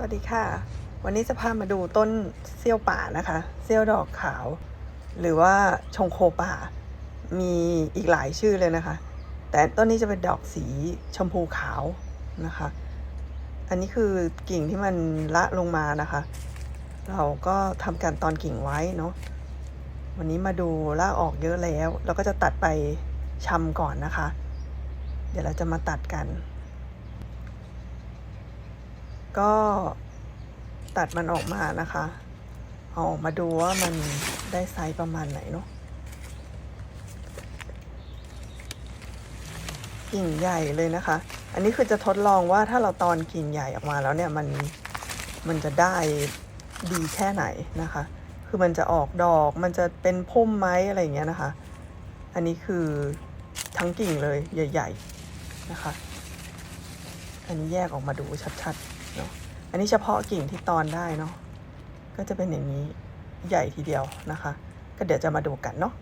สวัสดีค่ะ วันนี้จะพามาดูต้นเซี่ยวป่านะคะ เซี่ยวดอกขาว หรือว่าชงโคป่า มีอีกหลายชื่อเลยนะคะ แต่ต้นนี้จะเป็นดอกสีชมพูขาวนะคะ อันนี้คือกิ่งที่มันละลงมานะคะ เราก็ทำการตอนกิ่งไว้เนาะวันนี้มาดูละออกเยอะแล้ว เราก็จะตัดไปชำก่อนนะคะ เดี๋ยวเราจะมาตัดกัน ก็ตัดมันออกมานะคะ เอาออกมาดูว่ามันได้ไซส์ประมาณไหนเนาะกิ่งใหญ่เลยนะคะ อันนี้คือจะทดลองว่าถ้าเราตอนกิ่งใหญ่ออกมาแล้วเนี่ยมันมันจะได้ดีแค่ไหนนะคะ คือมันจะออกดอก มันจะเป็นพุ่มไหมอะไรอย่างเงี้ยนะคะ อันนี้คือทั้งกิ่งเลยใหญ่ ๆ นะคะ อันนี้แยกออกมาดูชัดๆเนาะอันนี้เฉพาะกิ่งที่ตอนได้เนาะก็จะเป็นอย่างนี้ใหญ่ทีเดียวนะคะ ก็เดี๋ยวจะมาดูกันเนาะ